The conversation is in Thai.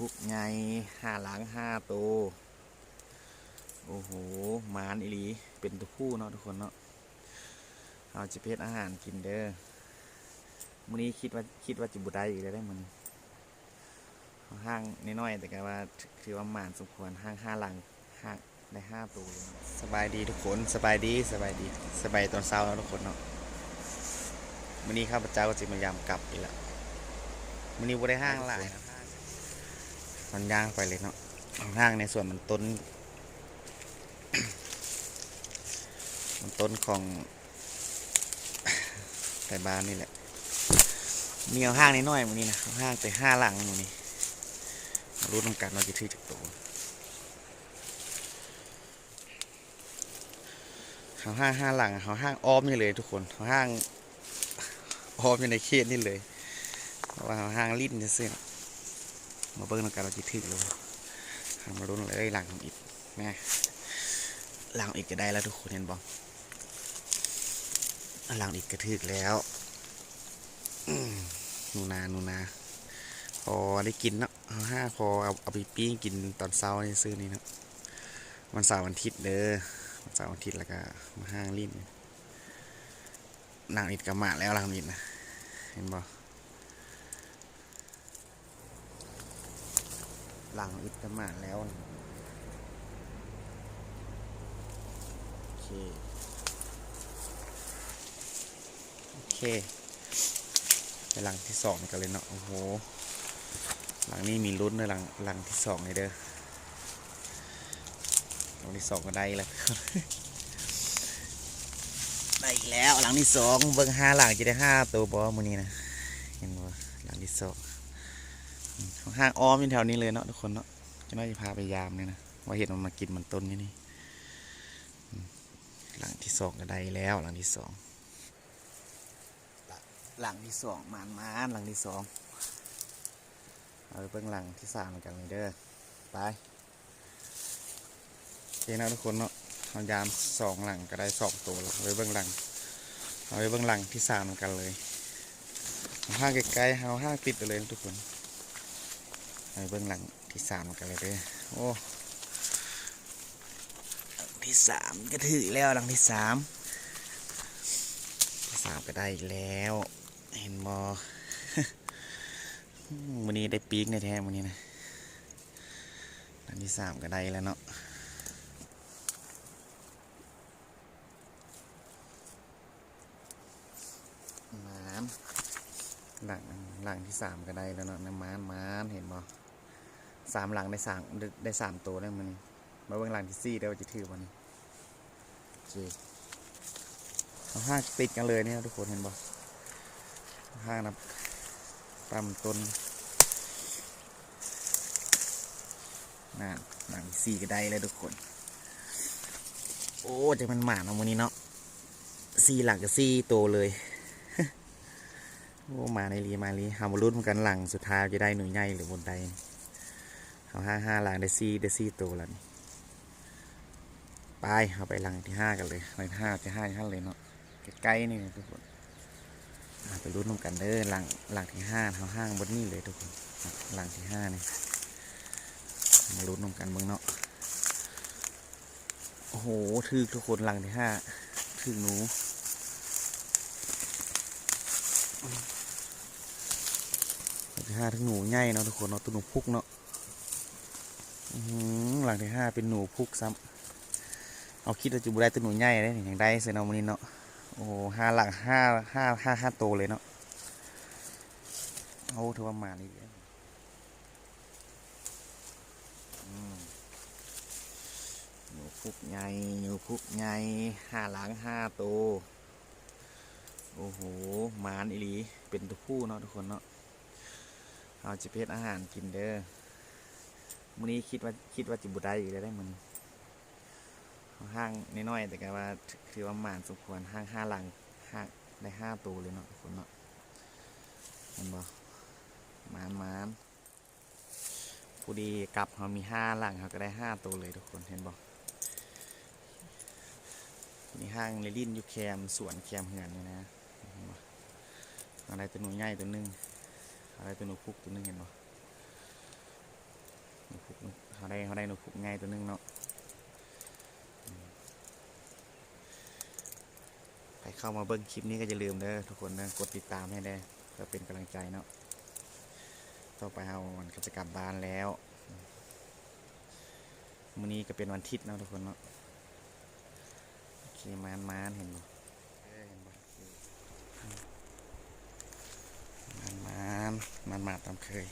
คุกไงห้าหลังห้าตัวโอ้โหมานอีหลี เป็นตัวผู้เนาะทุกคนเนาะเอาจิเพชอาหารกินเด้อมื้อนี้คิดว่าคิดว่าจะบุได้อีกแล้วได้มันห้างน้อยๆแต่ก็ว่าถือว่าหมานสมควรห้างห้าหลังห้างได้ห้าตัวสบายดีทุกคนสบายดีสบายดีสบายตอนเช้าแล้วทุกคนเนาะมื้อนี้ข้าพเจ้าก็จะมายามกลับอีกแล้วมื้อนี้บ่ได้ห้างหลายนะ มันย่างไปเลยเนาะห้างในส่วนมันต้น มันต้นของไก่บ้านนี่แหละ มีเอาห้างนิดหน่อยมันนี้นะห้างไปห้าหลังมันนี้รู้นำกันเราจะถือจากตัวเขาห้างห้าหลังเขาห้างอ้อมนี่เลยทุกคนเขาห้างอ้อมอยู่ในเขตนี่เลยเพราว่าเขาห้างลิ้นจะซื้อๆ มาเบิ้งนำกันเราจะถึกเลยหามาลุ้นเลยหลังของอิดแม่หลังอิดก็ได้แล้วทุกคนเห็นบอกหลังอิดก็ถึกแล้วนูนานูนาพอได้กินเนาะห้าพอเอาเอาไปปิ้งกินตอนเช้านี่ซื้อนี่เนาะวันเสาร์วันอาทิตย์เด้อวันเสาร์วันอาทิตย์แล้วก็มาห้างลิ้นหลังอิดก็มาแล้วหลังอิดนะเห็นบอก หลังอิดก็มาแล้วโอเคโอเคไปหลังที่สองกันเลยเนาะโอ้โหหลังนี้มีลุ้นเลยหลังหลังที่สองเลยเด้อหลังที่สองก็ได้แล้วได้อีกแล้วหลังที่สองเบิ้งห้าหลังจะได้ห้าตัวบอมือนี้นะเห็นบ่หลังที่สอง ห้างอ้อมอยู่แถวนี้เลยเนาะทุกคนเนาะจะน่าจะพาไปยามเนี่ยนะว่าเห็นมันมากินมันต้นนี่นี่อืมหลังที่สองก็ได้แล้ว หลังที่สองหลังที่สองมานมานหลังที่สองเอาไปเบิ่งหลังที่สามกันเลยเด้อไปโอเคนะทุกคนเนาะเอายามสองหลังก็ได้สองตัวแล้วเอาไปเบิ่งหลังเอาไปเบิ่งหลังที่สามกันเลยเอาห้างใกล้ๆเอาห้างติดไปเลยนะทุกคน ไปเบื้องหลังที่สามกันเลยเด้อโอ้หลังที่สามก็ถือแล้วหลังที่สามที่สามก็ได้อีกแล้ว เห็นบอวันนี้ได้ปีกในแท้วันนี้นะหลังที่สามก็ได้แล้วเนาะน้ำหลังหลังที่สามก็ได้แล้วเนาะน้ำม้านม้านเห็นบอ สามหลังได้สามได้สามตัวได้มันมาเบื้องหลังที่สี่เดี๋ยวจะถือวันนี้โอเคห้างติดกันเลยเนี่ยทุกคนเห็นบ่ห้างนะตามต้นน่ะหลังที่สี่ก็ได้เลยทุกคน โอ้จะมันหมาเนาะวันนี้เนาะสี่หลังกับสี่ตัวเลยโอ้มาในรีมารีหามาลุ้นกันหลังสุดท้ายจะได้หนุ่ยใหญ่หรือบนใด เอาห้าห้าหลังได้ซี่ได้ซี่ตัวแล้วนี่ไปเอาไปหลังที่ห้ากันเลยหลังที่ห้าที่ห้าที่ห้าเลยเนาะใกล้ๆนี่นะทุกคนเอาไปรุ่นนกันเด้อหลังหลังที่ห้าเอาห้างบนนี่เลยทุกคนหลังที่ห้านี่มารุ่นนกันเบิ่งเนาะโอ้โหถือทุกคนหลังที่ห้าถือหนูหลังที่ห้าถึงหนูใหญ่เนาะทุกคนเนาะตัวหนูพุกเนาะ หลังที่ห้าเป็นหนูพุกซ้ำเอาคิดว่าจะบูได้ตัวหนูใหญ่เลยอย่างได้เซนเอามันนี้เนาะโอ้ห้าหลังห้าห้าห้าห้าโตเลยเนาะโอ้ถือว่ามานี่เยอะอืมหนูพุกใหญ่หนูพุกใหญ่ห้าหลังห้าโตโอ้โหมานอีหลีเป็นตัวผู้เนาะทุกคนเนาะเอาจิเพชอาหารกินเด้อ มื้อนี้คิดว่าคิดว่าจะบุได้อีกแล้วได้มันห้างน้อยๆแต่ก็ว่าถือว่าหมานสมควรห้างห้าหลังห้างได้ห้าตัวเลยเนาะทุกคนเนาะเห็นบ่หมานหมานผู้ดีกลับเขามีห้าหลังเขาก็ได้ห้าตัวเลยทุกคนเห็นบ่มีห้างเลลินอยู่แคมสวนแคมเหือนนี่นะอะไรตัวหนูใหญ่ตัวหนึงอะไรตัวหนูพุกตัวหนึงเห็นบ่ เขาได้เขาได้หนูพุกไงตัวนึงเนาะใครเข้ามาเบิ้งคลิปนี้ก็อย่าลืมเด้อทุกคนนะกดติดตามให้ได้เพื่อเป็นกำลังใจเนาะต่อไปเอาวันก็จะกลับบ้านแล้วมื้อนี้ก็เป็นวันอาทิตย์เนาะทุกคนเนาะโอเคมานมานเห็นบ่เอ้ยเห็นบ่อืมมานมานมานมาตามเคย